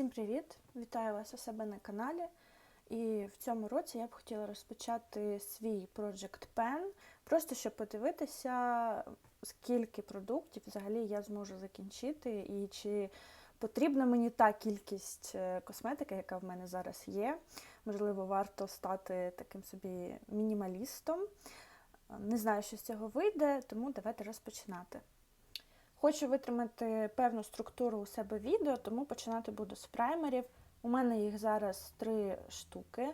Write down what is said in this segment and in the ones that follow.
Всім привіт! Вітаю вас у себе на каналі. І в цьому році я б хотіла розпочати свій Project Pen, просто щоб подивитися, скільки продуктів взагалі я зможу закінчити, і чи потрібна мені та кількість е, косметики, яка в мене зараз є. Можливо, варто стати таким собі мінімалістом. Не знаю, що з цього вийде, тому давайте розпочинати. Хочу витримати певну структуру у себе відео, тому починати буду з праймерів. У мене їх зараз три штуки.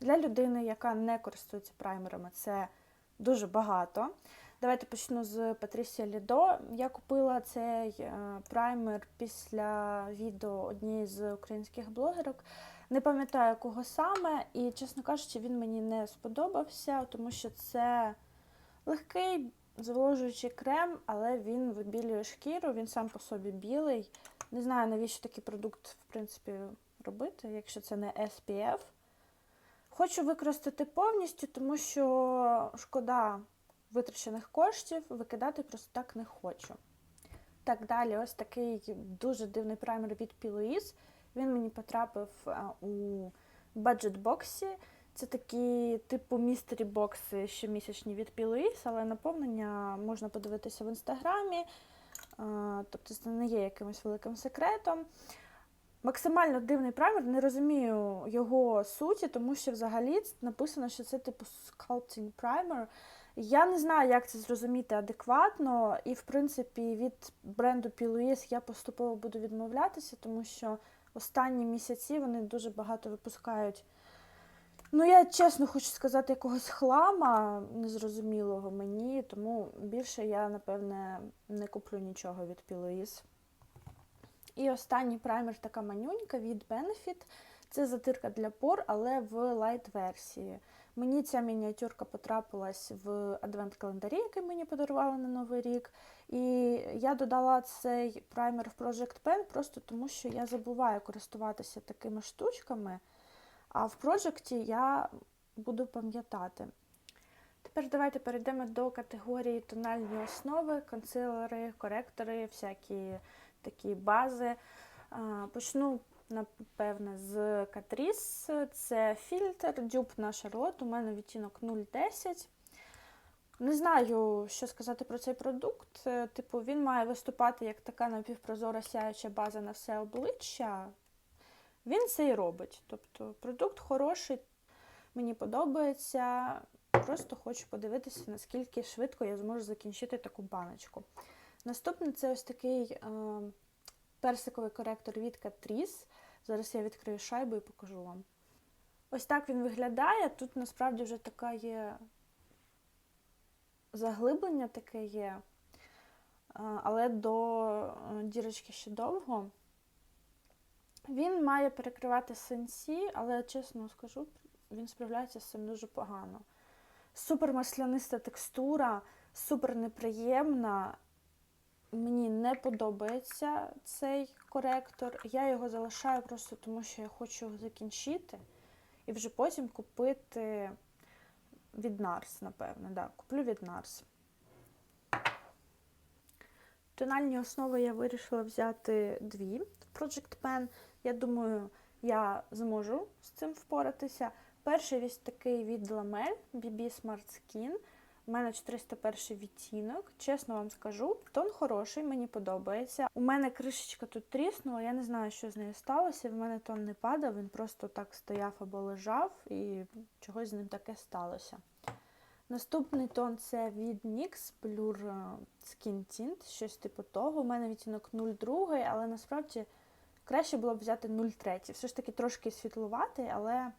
Для людини, яка не користується праймерами, це дуже багато. Давайте почну з Patricia Lido. Я купила цей е, праймер після відео однієї з українських блогерок. Не пам'ятаю, кого саме, і, чесно кажучи, він мені не сподобався, тому що це легкий зволожуючий крем, але він вибілює шкіру, він сам по собі білий. Не знаю, навіщо такий продукт, в принципі, робити, якщо це не SPF. Хочу використати повністю, тому що шкода витрачених коштів, викидати просто так не хочу. Так, далі, ось такий дуже дивний праймер від Pilois. Він мені потрапив у баджет-боксі. Це такі типу містері бокси щомісячні від Pilois, але наповнення можна подивитися в інстаграмі. Тобто це не є якимось великим секретом. Максимально дивний праймер, не розумію його суті, тому що взагалі написано, що це типу sculpting primer. Я не знаю, як це зрозуміти адекватно, і, в принципі, від бренду Pilois я поступово буду відмовлятися, тому що останні місяці вони дуже багато випускають. Ну, я чесно хочу сказати, якогось хлама незрозумілого мені, тому більше я, напевне, не куплю нічого від Pilois. І останній праймер така манюнька від Benefit. Це затирка для пор, але в лайт-версії. Мені ця мініатюрка потрапилась в адвент-календарі, який мені подарували на Новий рік. І я додала цей праймер в Project Pen просто тому, що я забуваю користуватися такими штучками. А в проджекті я буду пам'ятати. Тепер давайте перейдемо до категорії тональні основи, консилери, коректори, всякі такі бази. Почну, напевне, з Catrice. Це фільтр, дюб на Шарлот. У мене відтінок 0,10. Не знаю, що сказати про цей продукт. Типу, він має виступати як така напівпрозора сяюча база на все обличчя. Він це і робить. Тобто продукт хороший, мені подобається. Просто хочу подивитися, наскільки швидко я зможу закінчити таку баночку. Наступний це ось такий е, персиковий коректор від Catrice. Зараз я відкрию шайбу і покажу вам. Ось так він виглядає. Тут насправді вже така є заглиблення таке є, е, але до дірочки ще довго. Він має перекривати сенсі, але, чесно скажу, він справляється з цим дуже погано. Супер масляниста текстура, супер неприємна. Мені не подобається цей коректор. Я його залишаю просто тому, що я хочу його закінчити. І вже потім купити від Nars, напевно. Да, Куплю від Nars. Тональні основи я вирішила взяти дві в Project Pen. Я думаю, я зможу з цим впоратися. Перший ось такий від Lamel BB Smart Skin. У мене 401 відтінок. Чесно вам скажу, тон хороший, мені подобається. У мене кришечка тут тріснула, я не знаю, що з нею сталося. В мене тон не падав, він просто так стояв або лежав, і чогось з ним таке сталося. Наступний тон це від NYX Blur Skin Tint, щось типу того. У мене відтінок 02, але насправді краще було б взяти 0,3. Все ж таки трошки світлуватий, але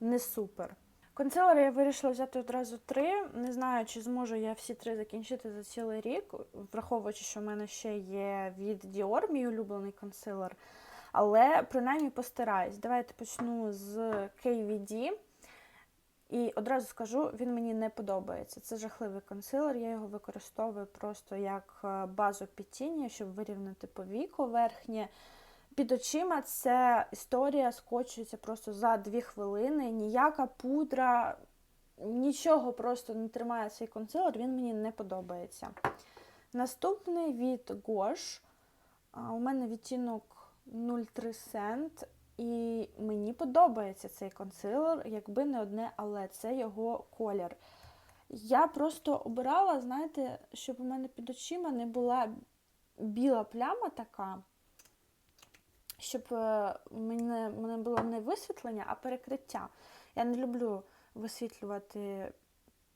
не супер. Консилери я вирішила взяти одразу три. Не знаю, чи зможу я всі три закінчити за цілий рік, враховуючи, що в мене ще є від Dior, мій улюблений консилер. Але принаймні постараюсь. Давайте почну з KVD. І одразу скажу, він мені не подобається. Це жахливий консилер, я його використовую просто як базу під тіні, щоб вирівняти повіку верхнє. Під очима це історія скочується просто за дві хвилини. Ніяка пудра, нічого просто не тримає цей консилер, він мені не подобається. Наступний від Gosh. У мене відтінок 03 Cent. І мені подобається цей консилер, якби не одне, але це його колір. Я просто обирала, знаєте, щоб у мене під очима не була біла пляма така, щоб е, мене, мене було не висвітлення, а перекриття. Я не люблю висвітлювати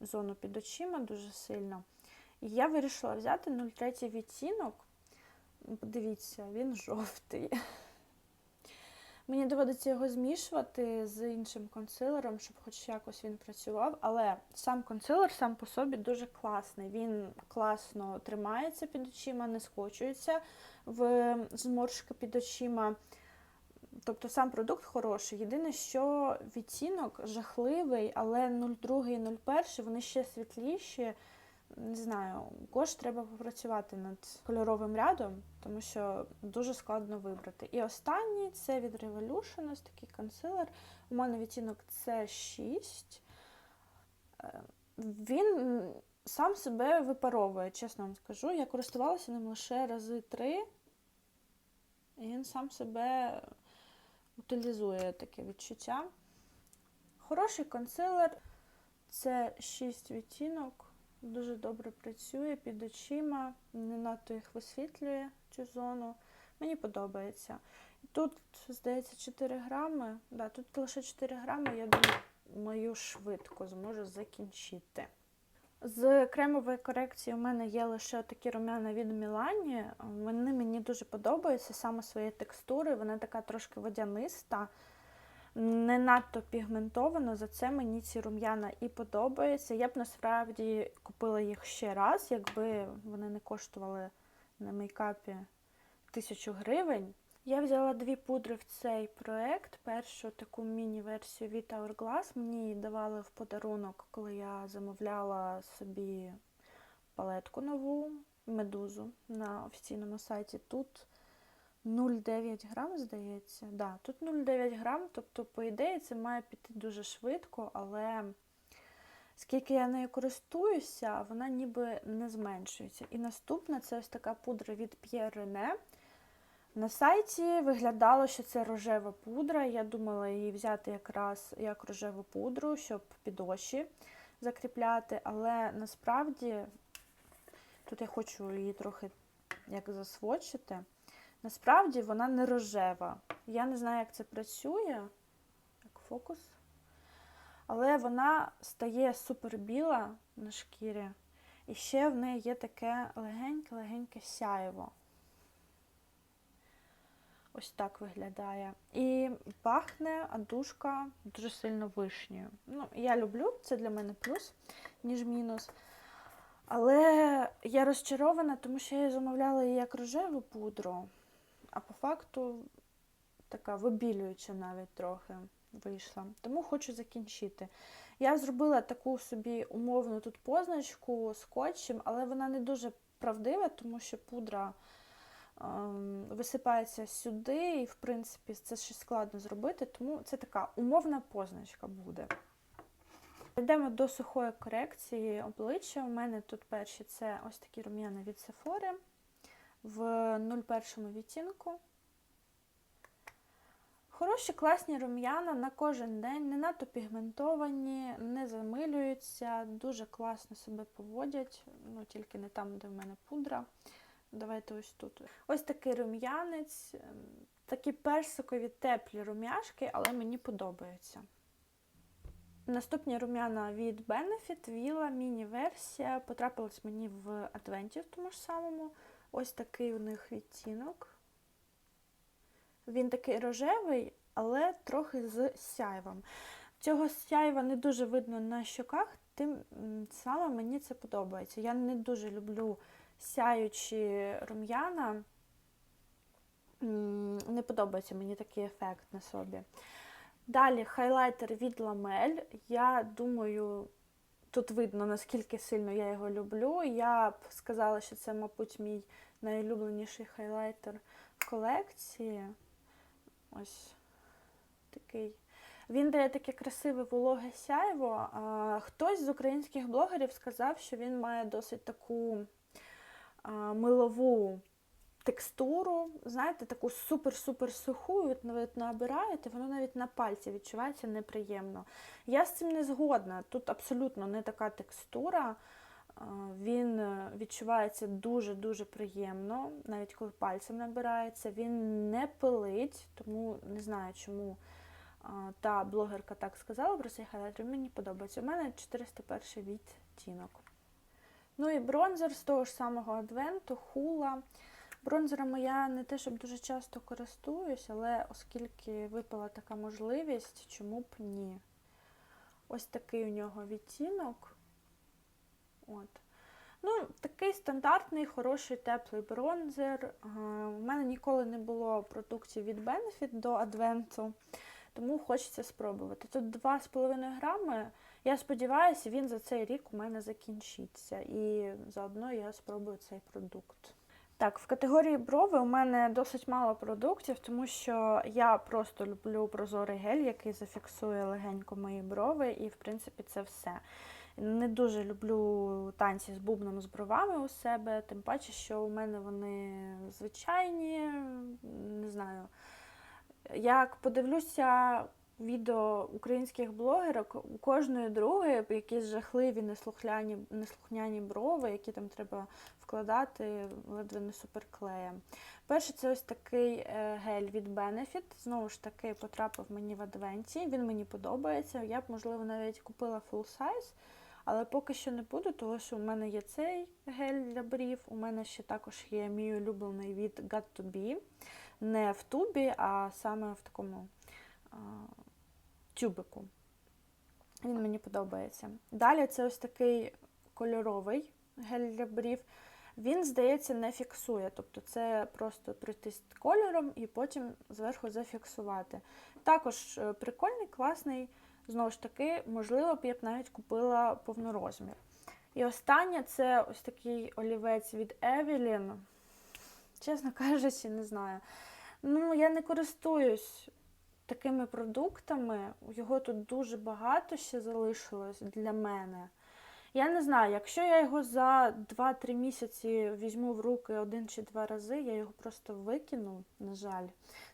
зону під очима дуже сильно. І я вирішила взяти 03 відтінок. Подивіться, він жовтий. Мені доводиться його змішувати з іншим консилером, щоб хоч якось він працював. Але сам консилер сам по собі дуже класний. Він класно тримається під очима, не скочується в зморшки під очима. Тобто сам продукт хороший. Єдине, що відтінок жахливий, але 02 і 01 вони ще світліші. Не знаю, кош треба попрацювати над кольоровим рядом, тому що дуже складно вибрати. І останній це від Revolution, ось такий консилер. У мене відтінок це 6. Е, Він сам себе випаровує, чесно вам скажу. Я користувалася ним лише рази три, і він сам себе утилізує таке відчуття. Хороший консилер, це 6 відтінок. Дуже добре працює під очима, не надто їх висвітлює цю зону. Мені подобається. Тут, здається, 4 грами. Да, тут лише 4 грами, я думаю, мою швидко зможу закінчити. З кремової корекції у мене є лише такі румяна від Мілані. Вони мені дуже подобаються саме своєї текстури. Вона така трошки водяниста не надто пігментовано, за це мені ці рум'яна і подобаються. Я б насправді купила їх ще раз, якби вони не коштували на мейкапі тисячу гривень. Я взяла дві пудри в цей проект. Першу таку міні-версію від Hourglass. Мені давали в подарунок, коли я замовляла собі палетку нову, медузу на офіційному сайті. Тут 0,9 грам, здається. Да, тут 0,9 грам, тобто, по ідеї, це має піти дуже швидко, але скільки я нею користуюся, вона ніби не зменшується. І наступна це ось така пудра від Pierre René. На сайті виглядало, що це рожева пудра. Я думала її взяти якраз як рожеву пудру, щоб під очі закріпляти, але насправді тут я хочу її трохи як засвочити. Насправді вона не рожева. Я не знаю, як це працює. Так, фокус. Але вона стає супер біла на шкірі. І ще в неї є таке легеньке-легеньке сяєво. Ось так виглядає. І пахне душка дуже сильно вишнею. Ну, я люблю, це для мене плюс, ніж мінус. Але я розчарована, тому що я замовляла її як рожеву пудру а по факту така вибілююча навіть трохи вийшла. Тому хочу закінчити. Я зробила таку собі умовну тут позначку скотчем, але вона не дуже правдива, тому що пудра ем, висипається сюди, і, в принципі, це ще складно зробити, тому це така умовна позначка буде. Йдемо до сухої корекції обличчя. У мене тут перші це ось такі рум'яни від Sephora в 01 відтінку. Хороші класні рум'яна на кожен день, не надто пігментовані, не замилюються, дуже класно себе поводять, ну тільки не там, де в мене пудра. Давайте ось тут. Ось такий рум'янець, ем, такі персикові теплі рум'яшки, але мені подобаються. Наступні рум'яна від Benefit, Villa, міні-версія. Потрапилась мені в в тому ж самому. Ось такий у них відтінок. Він такий рожевий, але трохи з сяйвом. Цього сяйва не дуже видно на щоках, тим саме мені це подобається. Я не дуже люблю сяючі рум'яна. Не подобається мені такий ефект на собі. Далі хайлайтер від Ламель. Я думаю, тут видно, наскільки сильно я його люблю. Я б сказала, що це, мабуть, мій найулюбленіший хайлайтер колекції. Ось такий. Він дає таке красиве вологе сяйво. Хтось з українських блогерів сказав, що він має досить таку милову текстуру, знаєте, таку супер-супер суху, от ви набираєте, воно навіть на пальці відчувається неприємно. Я з цим не згодна. Тут абсолютно не така текстура. Він е, відчувається дуже-дуже приємно, навіть коли пальцем набирається. Він не пилить, тому не знаю, чому та блогерка так сказала про цей хайлайтер. Мені подобається. У мене 401 відтінок. Ну і бронзер з того ж самого адвенту, хула. Бронзерами я не те, щоб дуже часто користуюсь, але оскільки випала така можливість, чому б ні. Ось такий у нього відтінок. От. Ну, такий стандартний, хороший, теплий бронзер. У мене ніколи не було продуктів від Benefit до адвенту, тому хочеться спробувати. Тут 2,5 грами. Я сподіваюся, він за цей рік у мене закінчиться. І заодно я спробую цей продукт. Так, в категорії брови у мене досить мало продуктів, тому що я просто люблю прозорий гель, який зафіксує легенько мої брови, і, в принципі, це все. Не дуже люблю танці з бубном з бровами у себе, тим паче, що у мене вони звичайні, не знаю. Як подивлюся відео українських блогерок, у кожної другої якісь жахливі неслухняні, неслухняні брови, які там треба вкладати ледве не суперклеєм. Перший це ось такий е, гель від Benefit. Знову ж таки, потрапив мені в адвенті. Він мені подобається. Я б, можливо, навіть купила full size, але поки що не буду, тому що у мене є цей гель для брів. У мене ще також є мій улюблений від Got to Be. Не в тубі, а саме в такому а, тюбику. Він мені подобається. Далі це ось такий кольоровий гель для брів. Він, здається, не фіксує. Тобто це просто прийти кольором і потім зверху зафіксувати. Також е, прикольний, класний, знову ж таки, можливо, б я б навіть купила повнорозмір. І останнє це ось такий олівець від Evelyn. Чесно кажучи, не знаю. Ну, я не користуюсь такими продуктами. Його тут дуже багато ще залишилось для мене. Я не знаю, якщо я його за 2-3 місяці візьму в руки один чи два рази, я його просто викину, на жаль.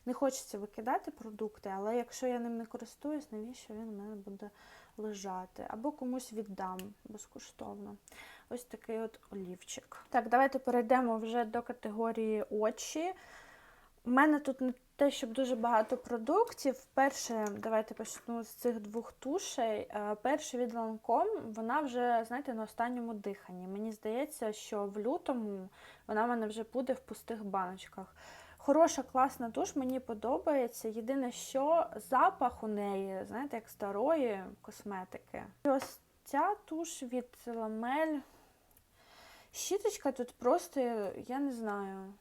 Не хочеться викидати продукти, але якщо я ним не користуюсь, навіщо він у мене буде лежати? Або комусь віддам безкоштовно. Ось такий от олівчик. Так, давайте перейдемо вже до категорії очі. У мене тут не те, щоб дуже багато продуктів. Перше, давайте почну з цих двох тушей. Е, перша від Lancome, вона вже, знаєте, на останньому диханні. Мені здається, що в лютому вона в мене вже буде в пустих баночках. Хороша, класна туш, мені подобається. Єдине, що запах у неї, знаєте, як старої косметики. І ось ця туш від Ламель. Щіточка тут просто, я не знаю.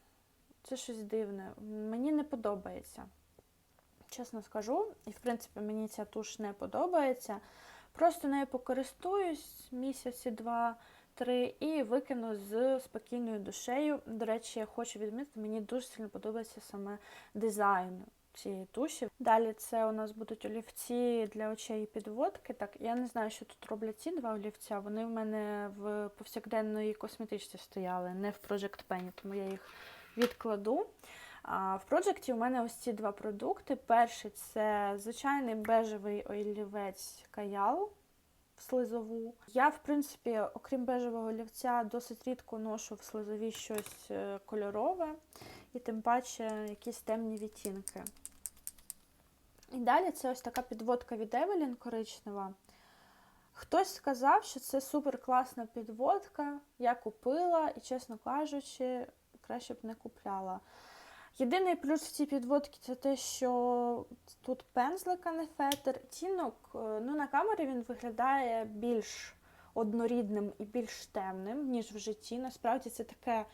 Це щось дивне. Мені не подобається. Чесно скажу. І, в принципі, мені ця туш не подобається. Просто нею покористуюсь місяці, два-три і викину з спокійною душею. До речі, я хочу відмітити, мені дуже сильно подобається саме дизайн цієї туші. Далі це у нас будуть олівці для очей і підводки. Так, я не знаю, що тут роблять ці два олівця. Вони в мене в повсякденної косметичці стояли, не в Project Pen, тому я їх відкладу. В проджекті у мене ось ці два продукти. Перший це звичайний бежевий олівець каял в слизову. Я, в принципі, окрім бежевого олівця, досить рідко ношу в слизові щось е, кольорове і тим паче якісь темні відтінки. І далі це ось така підводка від Evelyn коричнева. Хтось сказав, що це супер класна підводка. Я купила і, чесно кажучи, краще б не купляла. Єдиний плюс в цій підводці це те, що тут пензлик, а не фетр. Тінок е, ну, на камері він виглядає більш однорідним і більш темним, ніж в житті. Насправді це таке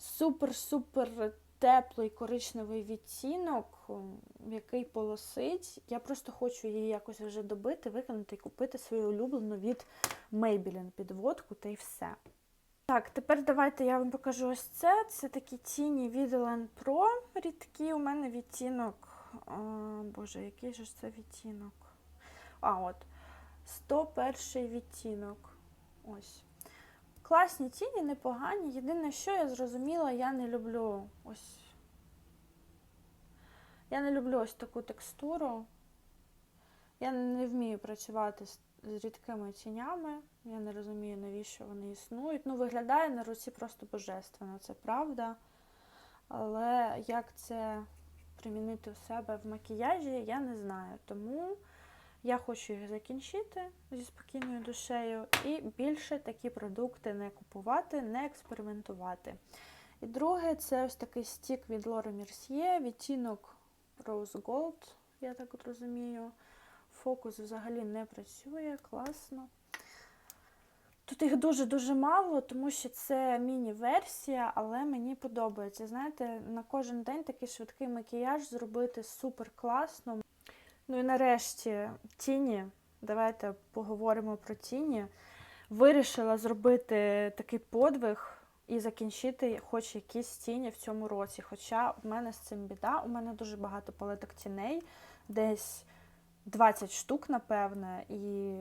супер-супер теплий коричневий відтінок, який полосить. Я просто хочу її якось вже добити, виконати і купити свою улюблену від Maybelline підводку та й все. Так, тепер давайте я вам покажу ось це. Це такі тіні від Pro рідкі. У мене відтінок. О, Боже, який же ж це відтінок? А, от. 101 відтінок. Ось. Класні тіні, непогані. Єдине, що я зрозуміла, я не люблю ось. Я не люблю ось таку текстуру. Я не вмію працювати з, з рідкими тінями. Я не розумію, навіщо вони існують. Ну, виглядає на руці просто божественно, це правда. Але як це примінити у себе в макіяжі, я не знаю. Тому я хочу їх закінчити зі спокійною душею і більше такі продукти не купувати, не експериментувати. І друге, це ось такий стік від Laura Mercier, відтінок Rose Gold, я так от розумію. Фокус взагалі не працює, класно. Тут їх дуже-дуже мало, тому що це міні-версія, але мені подобається. Знаєте, на кожен день такий швидкий макіяж зробити супер класно. Ну і нарешті тіні. Давайте поговоримо про тіні. Вирішила зробити такий подвиг і закінчити хоч якісь тіні в цьому році. Хоча в мене з цим біда, у мене дуже багато палеток тіней, десь 20 штук, напевне, і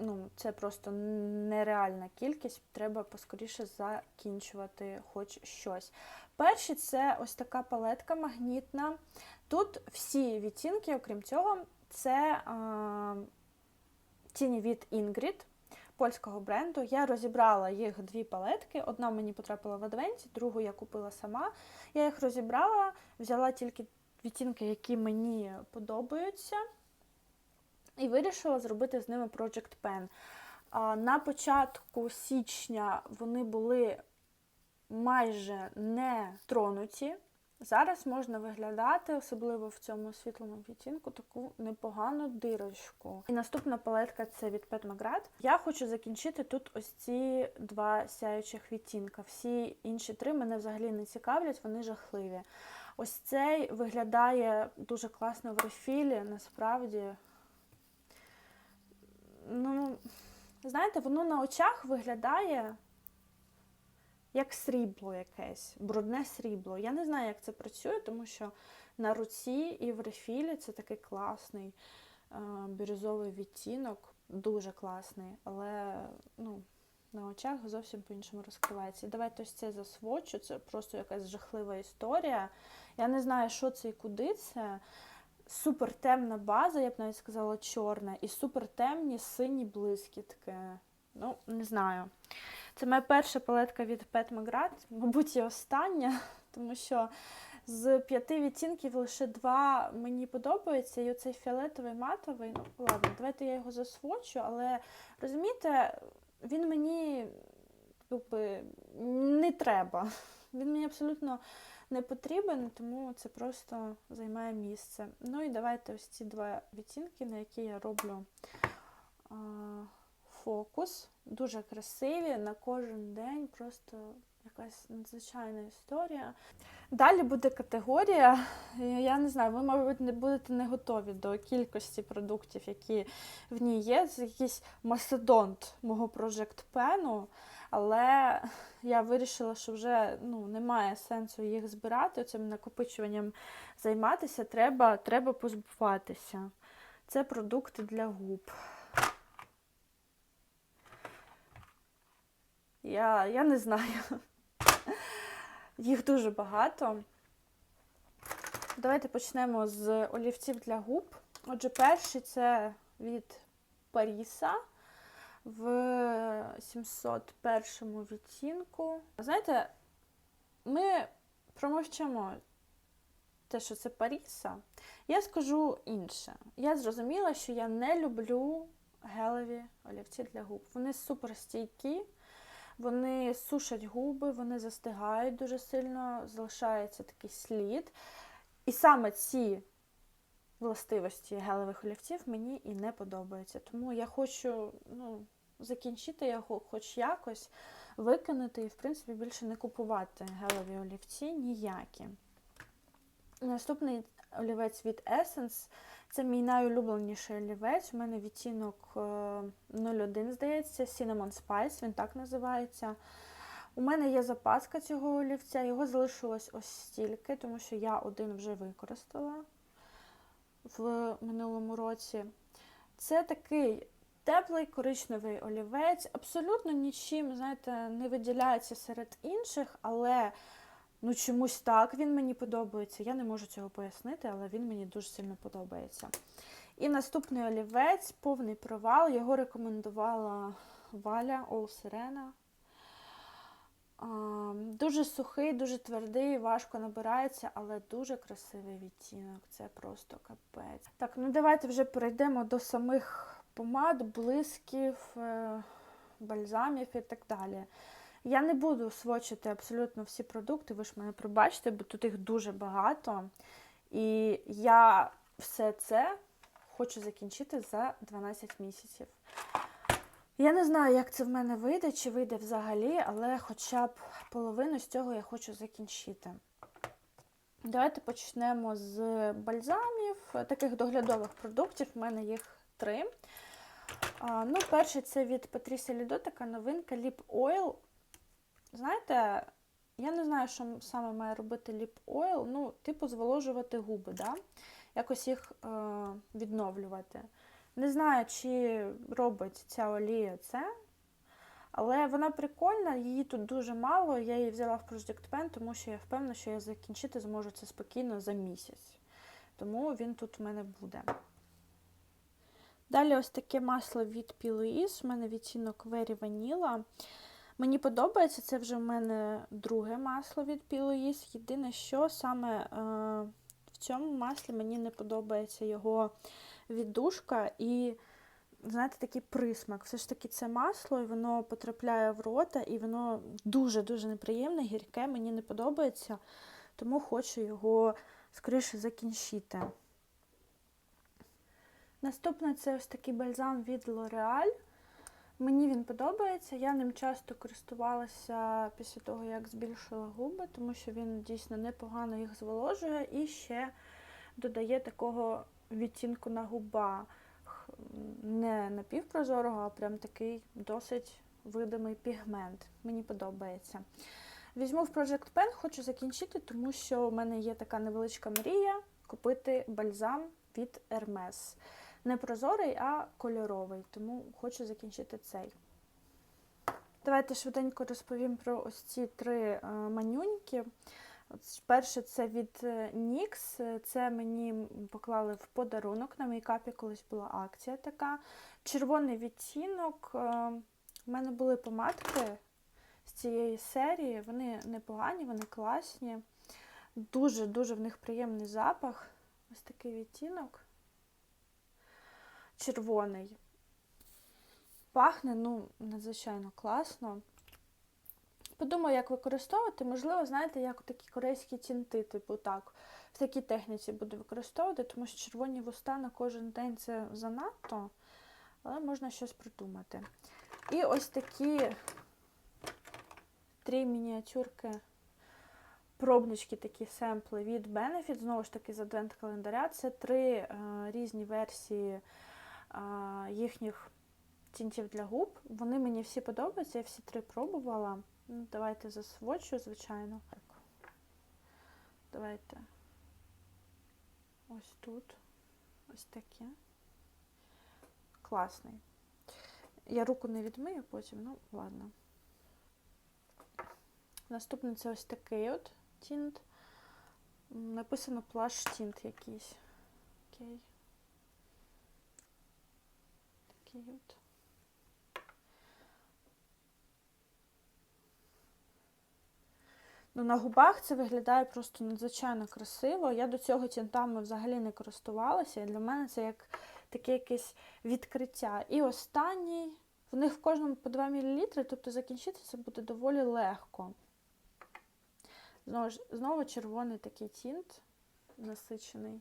ну, це просто нереальна кількість. Треба поскоріше закінчувати хоч щось. Перші це ось така палетка магнітна. Тут всі відтінки, окрім цього, це а, тіні від Ingrid, польського бренду. Я розібрала їх дві палетки. Одна мені потрапила в адвенті, другу я купила сама. Я їх розібрала, взяла тільки відтінки, які мені подобаються, і вирішила зробити з ними Project Pen. На початку січня вони були майже не тронуті. Зараз можна виглядати, особливо в цьому світлому відтінку, таку непогану дирочку. І наступна палетка це від Pet McGrath. Я хочу закінчити тут ось ці два сяючих відтінка. Всі інші три мене взагалі не цікавлять, вони жахливі. Ось цей виглядає дуже класно в рефілі, насправді. Ну, знаєте, воно на очах виглядає як срібло якесь, брудне срібло. Я не знаю, як це працює, тому що на руці і в рефілі це такий класний е, бірюзовий відтінок, дуже класний, але ну, на очах зовсім по-іншому розкривається. І давайте ось це засвочу, це просто якась жахлива історія. Я не знаю, що це і куди це. Супер темна база, я б навіть сказала, чорна, і супер темні сині блискітки. Ну, не знаю. Це моя перша палетка від Pet McGrath, мабуть, і остання, тому що з п'яти відтінків лише два мені подобаються. І оцей фіолетовий матовий. Ну, ладно, давайте я його засвочу, але розумієте, він мені якби, не треба. Він мені абсолютно не потрібен, тому це просто займає місце. Ну і давайте ось ці два відтінки, на які я роблю а, фокус. Дуже красиві на кожен день, просто якась надзвичайна історія. Далі буде категорія. Я не знаю, ви, мабуть, не будете не готові до кількості продуктів, які в ній є. Це якийсь мастодонт мого Project Pen, але я вирішила, що вже ну, немає сенсу їх збирати, цим накопичуванням займатися, треба, треба позбуватися. Це продукти для губ. Я, Я не знаю. Їх дуже багато. Давайте почнемо з олівців для губ. Отже, перший це від Паріса в 701 відтінку. Знаєте, ми промовчимо те, що це Паріса. Я скажу інше. Я зрозуміла, що я не люблю гелеві олівці для губ. Вони супер стійкі. Вони сушать губи, вони застигають дуже сильно, залишається такий слід. І саме ці властивості гелевих олівців мені і не подобаються. Тому я хочу ну, закінчити його хоч якось, викинути і, в принципі, більше не купувати гелеві олівці ніякі. Наступний олівець від Essence. Це мій найулюбленіший олівець. У мене відтінок 01, здається, Cinnamon Spice, він так називається. У мене є запаска цього олівця, його залишилось ось стільки, тому що я один вже використала в минулому році. Це такий Теплий коричневий олівець, абсолютно нічим, знаєте, не виділяється серед інших, але ну чомусь так він мені подобається. Я не можу цього пояснити, але він мені дуже сильно подобається. І наступний олівець, повний провал. Його рекомендувала Валя Ол Сирена. Дуже сухий, дуже твердий, важко набирається, але дуже красивий відтінок. Це просто капець. Так, ну давайте вже перейдемо до самих помад, блисків, е, бальзамів і так далі. Я не буду свочити абсолютно всі продукти, ви ж мене пробачите, бо тут їх дуже багато. І я все це хочу закінчити за 12 місяців. Я не знаю, як це в мене вийде, чи вийде взагалі, але хоча б половину з цього я хочу закінчити. Давайте почнемо з бальзамів, таких доглядових продуктів. У мене їх три. А, ну, Перший це від Патрісі Лідо, така новинка Lip Oil. Знаєте, я не знаю, що саме має робити Lip Oil, ну, типу, зволожувати губи, да? якось їх е, відновлювати. Не знаю, чи робить ця олія це, але вона прикольна, її тут дуже мало. Я її взяла в Project Pen, тому що я впевнена, що я закінчити зможу це спокійно за місяць. Тому він тут у мене буде. Далі ось таке масло від Pilois, у мене відтінок Very Vanilla. Мені подобається, це вже в мене друге масло від Pilois. Єдине, що саме е, в цьому маслі мені не подобається його віддушка і, знаєте, такий присмак. Все ж таки це масло, і воно потрапляє в рота, і воно дуже-дуже неприємне, гірке, мені не подобається, тому хочу його скоріше закінчити. Наступне це ось такий бальзам від L'Oreal. Мені він подобається. Я ним часто користувалася після того, як збільшила губи, тому що він дійсно непогано їх зволожує і ще додає такого відтінку на губах. Не напівпрозорого, а прям такий досить видимий пігмент. Мені подобається. Візьму в Project Pen, хочу закінчити, тому що в мене є така невеличка мрія купити бальзам від Hermes не прозорий, а кольоровий, тому хочу закінчити цей. Давайте швиденько розповім про ось ці три е, манюньки. Перше, це від е, NYX. Це мені поклали в подарунок на мейкапі, колись була акція така. Червоний відтінок. У е, мене були помадки з цієї серії. Вони непогані, вони класні. Дуже-дуже в них приємний запах. Ось такий відтінок червоний. Пахне, ну, надзвичайно класно. Подумаю, як використовувати. Можливо, знаєте, як такі корейські тінти, типу так, в такій техніці буду використовувати, тому що червоні вуста на кожен день це занадто, але можна щось придумати. І ось такі три мініатюрки, пробнички, такі семпли від Benefit, знову ж таки, з адвент-календаря. Це три е, різні версії їхніх тінтів для губ. Вони мені всі подобаються, я всі три пробувала. Ну, Давайте засвочу, звичайно. Так. Давайте ось тут. Ось таке. Класний. Я руку не відмию потім, ну, ладно. Наступний це ось такий от тінт. Написано плаш тінт якийсь. Окей. Такий. Ну, На губах це виглядає просто надзвичайно красиво. Я до цього тінтами взагалі не користувалася, і для мене це як таке якесь відкриття. І останній, в них в кожному по 2 мл, тобто закінчити це буде доволі легко. Знову, знову червоний такий тінт насичений.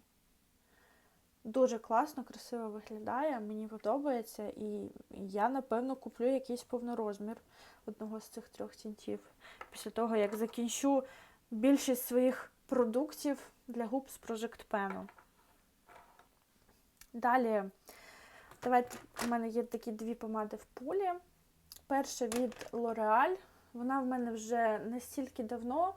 Дуже класно, красиво виглядає, мені подобається, і я, напевно, куплю якийсь повнорозмір одного з цих трьох тінтів. Після того, як закінчу більшість своїх продуктів для губ з Project Pen. Далі, давайте у мене є такі дві помади в пулі. Перша від L'Oreal. Вона в мене вже настільки давно.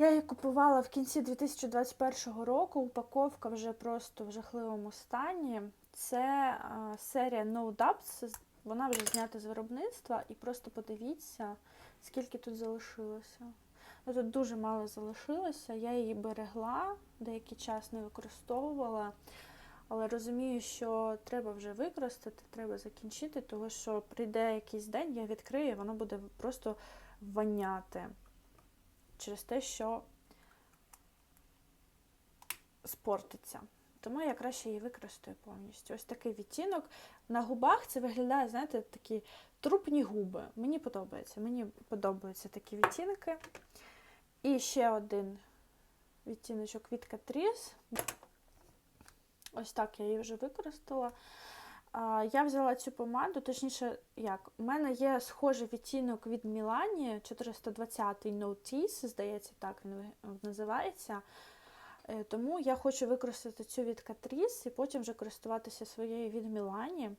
Я її купувала в кінці 2021 року. Упаковка вже просто в жахливому стані. Це серія No Dubs. Вона вже знята з виробництва. І просто подивіться, скільки тут залишилося. Ну, Тут дуже мало залишилося. Я її берегла, деякий час не використовувала. Але розумію, що треба вже використати, треба закінчити, тому що прийде якийсь день, я відкрию, воно буде просто воняти через те, що спортиться. Тому я краще її використаю повністю. Ось такий відтінок. На губах це виглядає, знаєте, такі трупні губи. Мені подобається. Мені подобаються такі відтінки. І ще один відтіночок від Catrice. Ось так я її вже використала. Я взяла цю помаду, точніше, як, у мене є схожий відтінок від Мілані 420 No Tease, здається, так він називається. Е, Тому я хочу використати цю від Catrice і потім вже користуватися своєю від Мілані.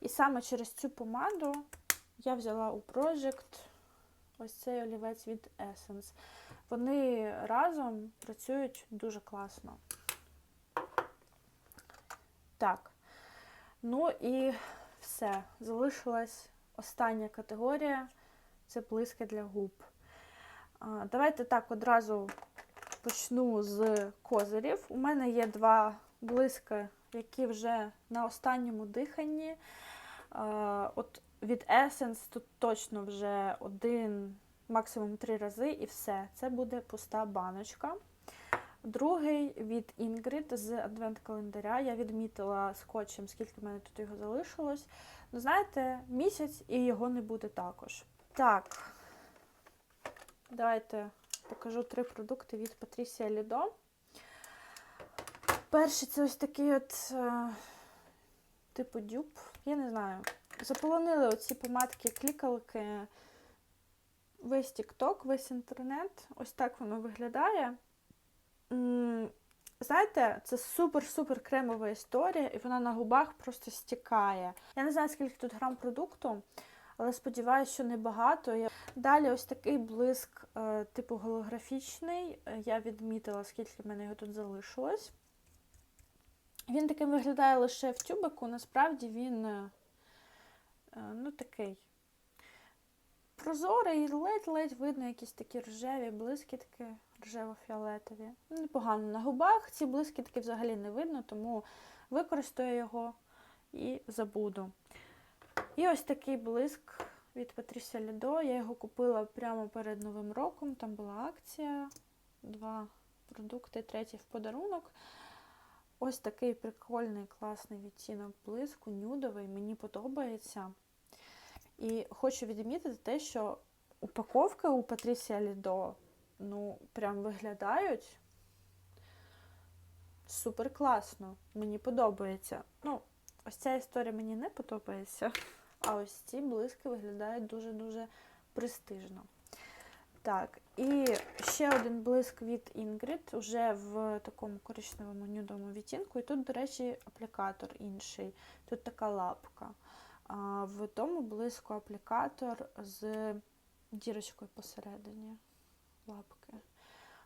І саме через цю помаду я взяла у Project ось цей олівець від Essence. Вони разом працюють дуже класно. Так. Ну і все. Залишилась остання категорія це блиски для губ. Давайте так одразу почну з козирів. У мене є два блиски, які вже на останньому диханні. От від Essence тут точно вже один, максимум три рази, і все. Це буде пуста баночка. Другий від Ingrid з адвент-календаря. Я відмітила скотчем, скільки в мене тут його залишилось. Ну, знаєте, місяць і його не буде також. Так, давайте покажу три продукти від Patricia Lido. Перший це ось такий от е, типу дюб. Я не знаю. Заполонили оці помадки, клікалки. Весь TikTok, весь інтернет. Ось так воно виглядає. Знаєте, це супер-супер кремова історія, і вона на губах просто стікає. Я не знаю, скільки тут грам продукту, але сподіваюся, що небагато. Далі ось такий блиск, е, типу голографічний. Я відмітила, скільки в мене його тут залишилось. Він таким виглядає лише в тюбику, насправді він е, е, ну, такий прозорий, ледь-ледь видно якісь такі рожеві блискітки, рожево-фіолетові. Ну, Непогано на губах. Ці блискітки взагалі не видно, тому використаю його і забуду. І ось такий блиск від Patricia Lido. Я його купила прямо перед Новим роком. Там була акція. Два продукти, третій в подарунок. Ось такий прикольний, класний відтінок блиску, нюдовий, мені подобається. І хочу відмітити те, що упаковки у Patricia Lido, ну, прям виглядають супер класно. Мені подобається. Ну, ось ця історія мені не подобається. А ось ці блиски виглядають дуже-дуже престижно. Так, і ще один блиск від Ingrid, уже в такому коричневому нюдовому відтінку. І тут, до речі, аплікатор інший. Тут така лапка. А в тому блиску аплікатор з дірочкою посередині лапки.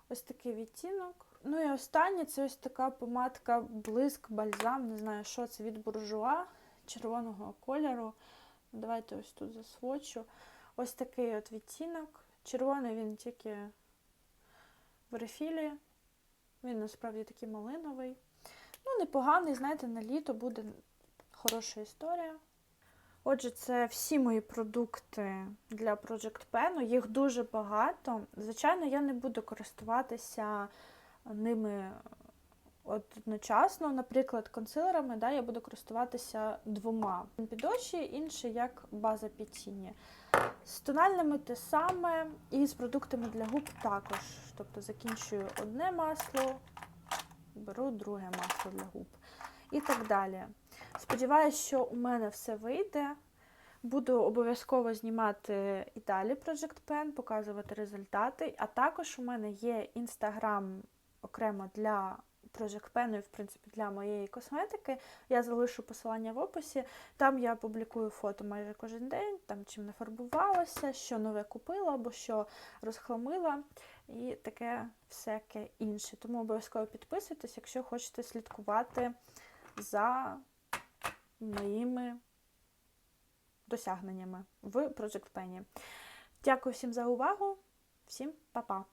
Ось такий відтінок. Ну і останнє це ось така помадка блиск, бальзам, не знаю, що це від буржуа червоного кольору. Давайте ось тут засвочу. Ось такий от відтінок. Червоний він тільки в рефілі. Він насправді такий малиновий. Ну, непоганий, знаєте, на літо буде хороша історія. Отже, це всі мої продукти для Project Pen. Їх дуже багато. Звичайно, я не буду користуватися ними одночасно. Наприклад, консилерами да, я буду користуватися двома. Під очі, інший як база під тіні. З тональними те саме, і з продуктами для губ також. Тобто закінчую одне масло, беру друге масло для губ. І так далі. Сподіваюсь, що у мене все вийде. Буду обов'язково знімати і далі Project Pen, показувати результати. А також у мене є інстаграм окремо для Project Pen і, в принципі, для моєї косметики. Я залишу посилання в описі. Там я публікую фото майже кожен день, там чим нафарбувалася, що нове купила або що розхламила, і таке всяке інше. Тому обов'язково підписуйтесь, якщо хочете слідкувати за моїми досягненнями в Project Penny. Дякую всім за увагу. Всім па-па!